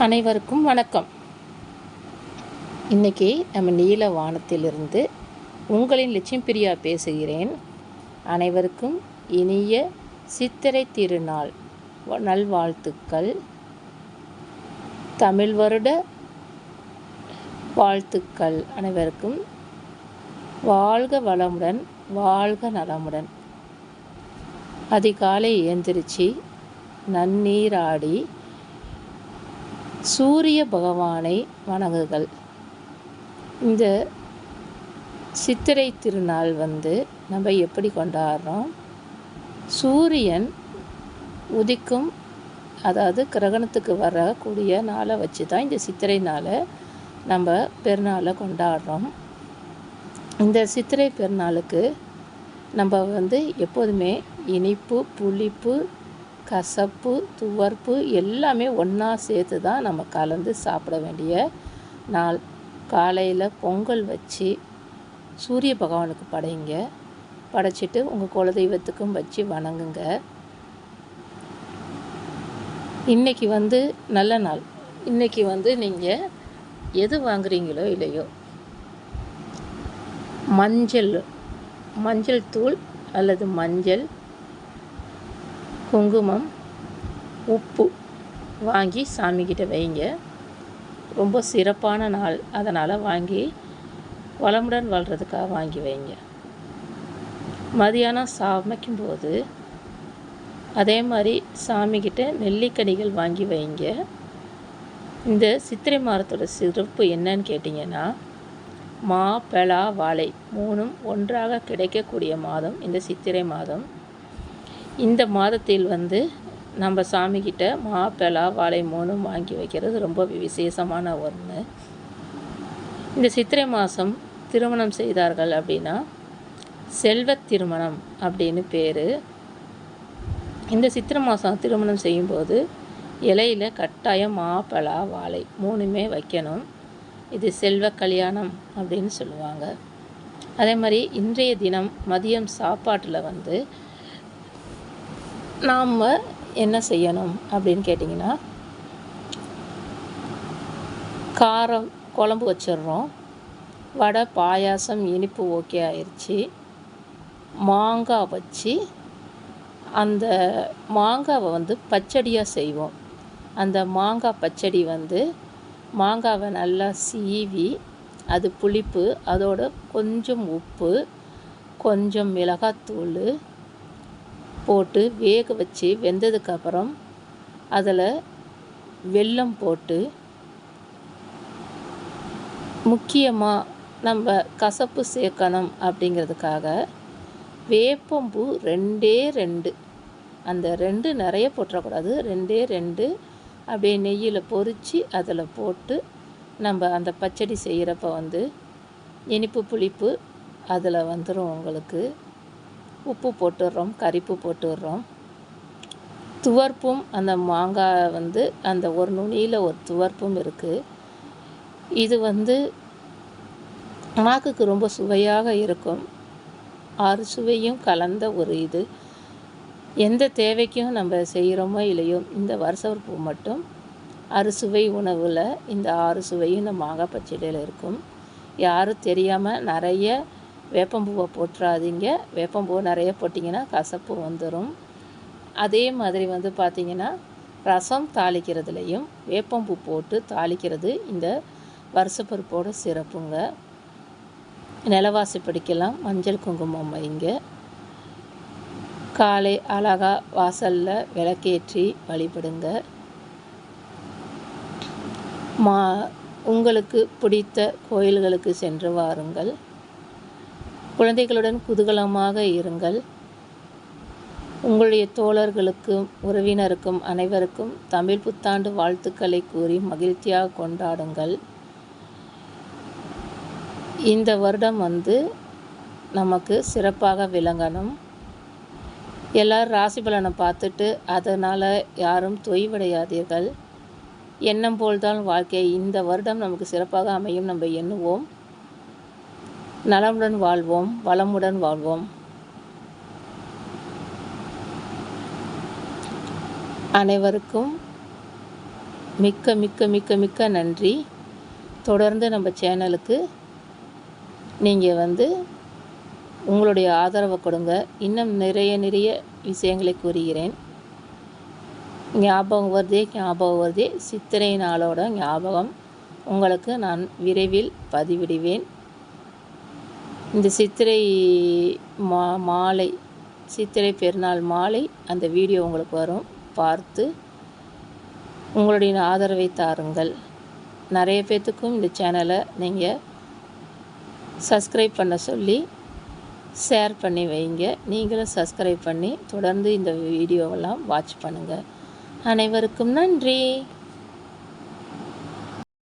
அனைவருக்கும் வணக்கம். இன்னைக்கு நம்ம நீல வானத்திலிருந்து உங்களின் லட்சுமி பிரியா பேசுகிறேன். அனைவருக்கும் இனிய சித்திரை திருநாள் நல்வாழ்த்துக்கள். தமிழ் வருட வாழ்த்துக்கள் அனைவருக்கும். வாழ்க வளமுடன் வாழ்க நலமுடன். அதிகாலை எழுந்திரிச்சு நன்னீராடி சூரிய பகவானை வணங்குகள். இந்த சித்திரை திருநாள் வந்து நம்ம எப்படி கொண்டாடுறோம்? சூரியன் உதிக்கும் அதாவது கிரகணத்துக்கு வரக்கூடிய நாளை வச்சு தான் இந்த சித்திரை நாளை நம்ம பெருநாளை கொண்டாடுறோம். இந்த சித்திரை பெருநாளுக்கு நம்ம வந்து எப்போதுமே இனிப்பு புளிப்பு கசப்பு துவர்ப்பு எல்லாமே ஒன்றா சேர்த்து தான் நம்ம கலந்து சாப்பிட வேண்டிய நாள். காலையில் பொங்கல் வச்சு சூரிய பகவானுக்கு படைங்க. படைச்சிட்டு உங்கள் குலதெய்வத்துக்கும் வச்சு வணங்குங்க. இன்றைக்கி வந்து நல்ல நாள். இன்றைக்கி வந்து நீங்கள் எது வாங்குறீங்களோ இல்லையோ? மஞ்சள் மஞ்சள் தூள் அல்லது மஞ்சள் குங்குமம் உப்பு வாங்கி சாமிக்கிட்ட வைங்க. ரொம்ப சிறப்பான நாள். அதனால் வாங்கி வளமுடன் வாழ்கிறதுக்காக வாங்கி வைங்க. மதியானம் சமைக்கும்போது அதே மாதிரி சாமிக்கிட்ட நெல்லிக்கனிகள் வாங்கி வைங்க. இந்த சித்திரை மாதத்தோட சிறப்பு என்னன்னு கேட்டிங்கன்னா மா பலா வாழை மூணும் ஒன்றாக கிடைக்கக்கூடிய மாதம் இந்த சித்திரை மாதம். இந்த மாதத்தில் வந்து நம்ம சாமிக்கிட்ட மா வாழை மூணும் வாங்கி வைக்கிறது ரொம்ப விசேஷமான ஒன்று. இந்த சித்திரை மாதம் திருமணம் செய்தார்கள் அப்படின்னா செல்வ திருமணம் அப்படின்னு பேர். இந்த சித்திரை மாதம் திருமணம் செய்யும்போது இலையில் கட்டாயம் மா வாழை மூணுமே வைக்கணும். இது செல்வ கல்யாணம் அப்படின்னு சொல்லுவாங்க. அதே மாதிரி இன்றைய தினம் மதியம் சாப்பாட்டில் வந்து நாம் என்ன செய்யணும் அப்படின்னு கேட்டிங்கன்னா காரம் குழம்பு வச்சிடுறோம். வடை பாயாசம் இனிப்பு ஓகே ஆயிடுச்சு மாங்காய் வச்சு அந்த மாங்காவை வந்து பச்சடியாக செய்வோம். அந்த மாங்காய் பச்சடி வந்து மாங்காவை நல்லா சீவி அது புளிப்பு அதோட கொஞ்சம் உப்பு கொஞ்சம் மிளகாத்தூள் போட்டு வேக வச்சு வெந்ததுக்கப்புறம் அதில் வெல்லம் போட்டு முக்கியமாக நம்ம கசப்பு சேர்க்கணும் அப்படிங்கிறதுக்காக வேப்பம்பூ ரெண்டே ரெண்டு. அந்த ரெண்டு நிறைய போட்டுறக்கூடாது. ரெண்டே ரெண்டு. அப்படியே நெய்யில் பொறிச்சு அதில் போட்டு நம்ம அந்த பச்சடி செய்கிறப்ப வந்து இனிப்பு புளிப்பு அதில் வந்துடும் உங்களுக்கு. உப்பு போட்டுடுறோம் கரிப்பு போட்டுடுறோம். துவர்ப்பும் அந்த மாங்காய் வந்து அந்த ஒரு நுனியில் ஒரு துவர்ப்பும் இருக்குது இது வந்து நாக்குக்கு ரொம்ப சுவையாக இருக்கும். ஆறு சுவையும் கலந்த ஒரு இது. எந்த தேவைக்கும் நம்ம செய்கிறோமோ இல்லையோ இந்த வருஷப்பூ மட்டும் அறுசுவை உணவில் இந்த ஆறு சுவையும் இந்த மாங்காய் பச்சடியில் இருக்கும். யாரும் தெரியாமல் நிறைய வேப்பம்பூவை போட்டுறாதீங்க. வேப்பம்பூவை நிறைய போட்டிங்கன்னா கசப்பு வந்துடும் அதே மாதிரி வந்து பார்த்திங்கன்னா ரசம் தாளிக்கிறதுலையும் வேப்பம்பூ போட்டு தாளிக்கிறது இந்த வருஷப்பருப்போட சிறப்புங்க. நிலவாசி பிடிக்கலாம். மஞ்சள் குங்குமம் வைங்க. காலை அழகா வாசலில் விளக்கேற்றி வழிபடுங்க. மா உங்களுக்கு பிடித்த கோயில்களுக்கு சென்று வாருங்கள். குழந்தைகளுடன் குதூகலமாக இருங்கள். உங்களுடைய தோழர்களுக்கும் உறவினருக்கும் அனைவருக்கும் தமிழ் புத்தாண்டு வாழ்த்துக்களை கூறி மகிழ்ச்சியாக கொண்டாடுங்கள். இந்த வருடம் வந்து நமக்கு சிறப்பாக விளங்கணும். எல்லாரும் ராசி பலனை பார்த்துட்டு அதனால் யாரும் தொய்வடையாதீர்கள். எண்ணம் போல்தான் வாழ்க்கை. இந்த வருடம் நமக்கு சிறப்பாக அமையும் நம்ம எண்ணுவோம். நலமுடன் வாழ்வோம் வளமுடன் வாழ்வோம். அனைவருக்கும் மிக்க மிக்க மிக்க மிக்க நன்றி. தொடர்ந்து நம்ம சேனலுக்கு நீங்கள் வந்து உங்களுடைய ஆதரவை கொடுங்க. இன்னும் நிறைய நிறைய விஷயங்களை கூறுகிறேன். ஞாபகம் வருதே ஞாபகம் வருதே. சித்திரை நாளோட ஞாபகம் உங்களுக்கு நான் விரைவில் பதிவிடுவேன். இந்த சித்திரை மா மாலை சித்திரை பெருநாள் மாலை அந்த வீடியோ உங்களுக்கு வரும். பார்த்து உங்களுடைய ஆதரவை தாருங்கள். நிறைய பேர்த்துக்கும் இந்த சேனலை நீங்கள் சப்ஸ்கிரைப் பண்ண சொல்லி ஷேர் பண்ணி வைங்க. நீங்களும் சப்ஸ்கிரைப் பண்ணி தொடர்ந்து இந்த வீடியோவெல்லாம் வாட்ச் பண்ணுங்கள் அனைவருக்கும் நன்றி.